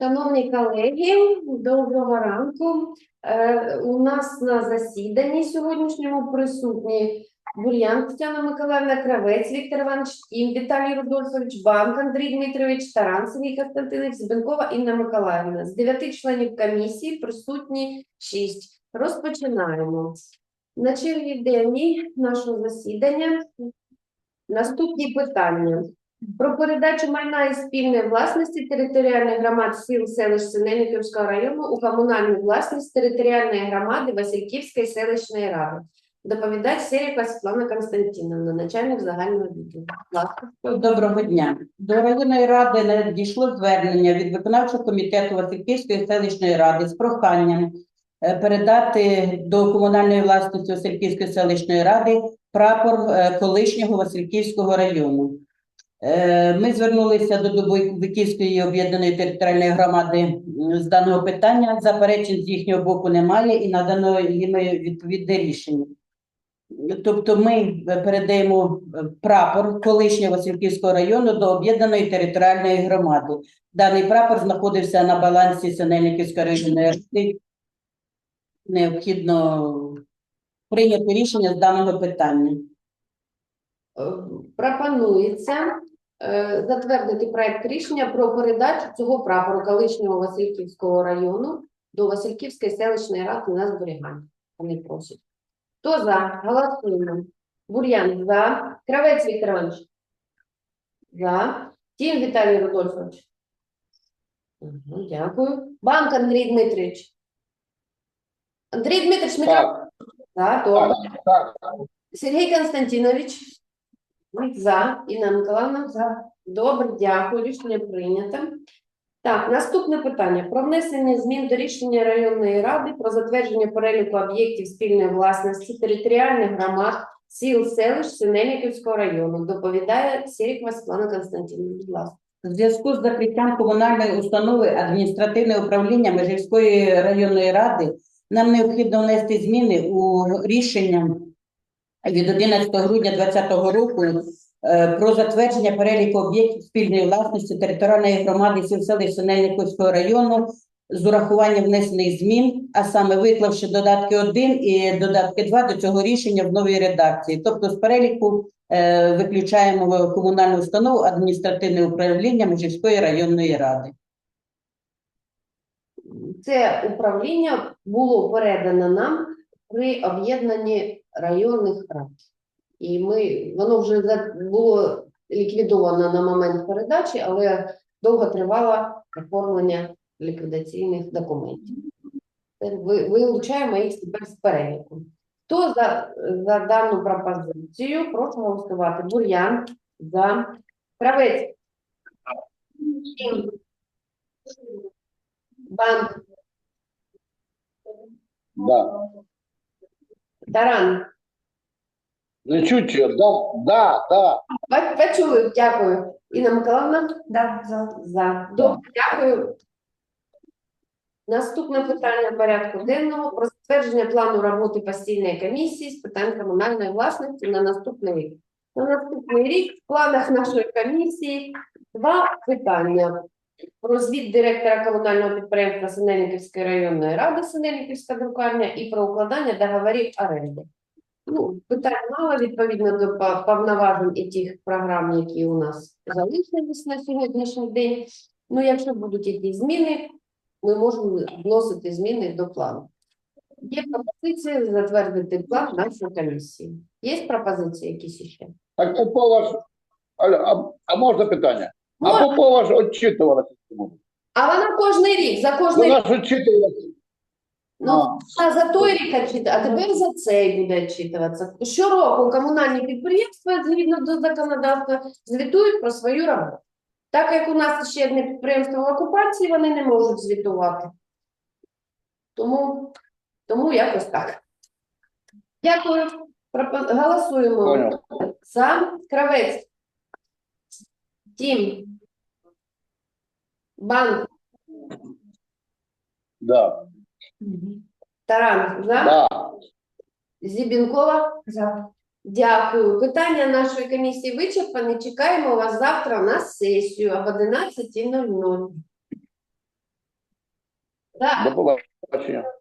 Шановні колеги, доброго ранку. Е, У нас на засіданні сьогоднішньому присутні Бур'ян Тетяна Миколаївна, Кравець Віктор Іванович, Тім Віталій Рудольфович, Банк Андрій Дмитрович, Таран Сергій Константинович, Збенкова Інна Миколаївна. З дев'яти членів комісії присутні шість. Розпочинаємо. На черзі денні нашого засідання наступні питання. Про передачу майна із спільної власності територіальних громад сіл селищ Синельниківського району у комунальну власність територіальної громади Васильківської селищної ради. Доповідач Серіка Світлана Константиновна, начальник загального відділу. Доброго дня. До районної ради надійшло звернення від виконавчого комітету Васильківської селищної ради з проханням передати до комунальної власності Васильківської селищної ради прапор е, колишнього Васильківського району. Е, Ми звернулися до Дубовиківської об'єднаної територіальної громади з даного питання. Заперечень з їхнього боку немає і надано їм відповідне рішення. Тобто ми передаємо е, прапор колишнього Васильківського району до об'єднаної територіальної громади. Даний прапор знаходився на балансі Синельниківської районної ради. Необхідно прийняти рішення з даного питання. Е, Пропонується е, затвердити проект рішення про передачу цього прапору колишнього Васильківського району до Васильківської селищної ради на зберігання. Вони просять. Хто за? Голосуємо. Бур'ян за. Кравець Віктор Іванович. За. Тім Віталій Рудольфович. Мгм, Дякую. Банк Андрій Дмитрович. Андрій Дмитрович, мікрофон. Так, Так, добре. так, Сергій Константинович. За. Інна Миколаївна. За. Добре, дякую. Рішення прийнято. Так, наступне питання. Про внесення змін до рішення районної ради про затвердження переліку об'єктів спільної власності територіальних громад сіл, селищ Синельниківського району. Доповідає Сірікова Світлана Константинівна. Будь ласка. У зв'язку з закриттям комунальної установи адміністративне управління Межівської районної ради нам необхідно внести зміни у рішення від 11 грудня 2020 року е, про затвердження переліку об'єктів спільної власності територіальної громади сіл селищ Синельниківського району з урахуванням внесених змін, а саме виклавши додатки 1 і додатки 2 до цього рішення в новій редакції. Тобто з переліку е, виключаємо комунальну установу адміністративне управління Межівської районної ради. Це управління було передано нам при об'єднанні районних рад. І ми, воно вже було ліквідовано на момент передачі, але довго тривало оформлення ліквідаційних документів. Вилучаємо їх тепер з переліку. Хто за, за дану пропозицію? Прошу голосувати. Бур'ян за. Кравець. Банк. да. Таран. Не чуть, чуть, да, да, да. По- Почули, дякую. Інна Миколаївна? Да, за. За. Добре, дякую. Наступне питання порядку денного про затвердження плану роботи постійної комісії з питань комунальної власності на наступний рік. На наступний рік в планах нашої комісії два питання. Про звіт директора комунального підприємства Синельниківської районної ради Синельниківська друкарня і про укладання договорів оренди. Ну, питань мало відповідно до повноважень і тих програм, які у нас залишились на сьогоднішній день. Ну, якщо будуть якісь зміни, ми можемо вносити зміни до плану. Є пропозиція затвердити план нашої комісії. Є пропозиції якісь ще? Попова а, а можна питання? А Можна. Попова ж отчитувалася. цьому. А вона кожний рік, за кожний Вона рік. ж отчитувалася. Ну, а за той рік відчитає, а тепер за цей буде відчитуватися. Щороку комунальні підприємства, згідно до законодавства, звітують про свою роботу. Так як у нас ще одне підприємство в окупації, вони не можуть звітувати. Тому, тому якось так. Дякую. Голосуємо. Понял. За кравець. Тім. Банк. Да, Таран. За. да, Зібінкова. За. Дякую. Питання нашої комісії вичерпані. Чекаємо вас завтра на сесію об 11.00. Так. До побачення.